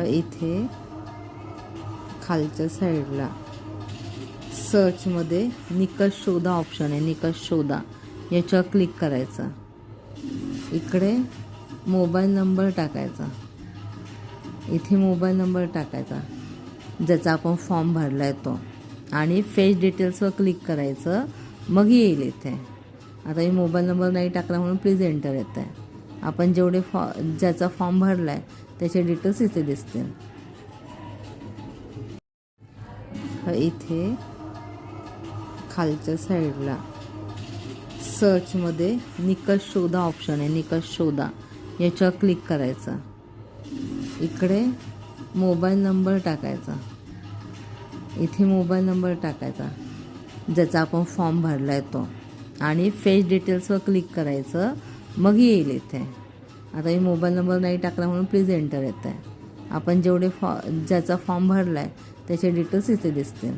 इथे खालच्या साईडला सर्चमध्ये निकष शोधा ऑप्शन आहे निकष शोधा. याच्यावर क्लिक करायचं. इकडे मोबाईल नंबर टाकायचा. इथे मोबाईल नंबर टाकायचा. ज्याचा आपण फॉर्म भरला आहे तो. आणि फेस डिटेल्सवर क्लिक करायचं. मग येईल इथे. आता मी मोबाईल नंबर नाही टाकला म्हणून प्लीज एंटर येत आहे आपण जेवढे फॉ ज्याचा फॉर्म भरला आहे त्याचे डिटेल्स इथे दिसतील. इथे खालच्या साईडला सर्चमध्ये निकष शोधा ऑप्शन आहे. निकष शोधा. याच्यावर क्लिक करायचं. इकडे मोबाईल नंबर टाकायचा. इथे मोबाईल नंबर टाकायचा. ज्याचा आपण फॉर्म भरला आहे तो. आणि फेस डिटेल्सवर क्लिक करायचं. मग येईल इथे. आता मी मोबाईल नंबर नाही टाकला म्हणून प्लीज एंटर येत आहे आपण जेवढे फॉ ज्याचा फॉर्म भरला आहे त्याचे डिटेल्स इथे दिसतील.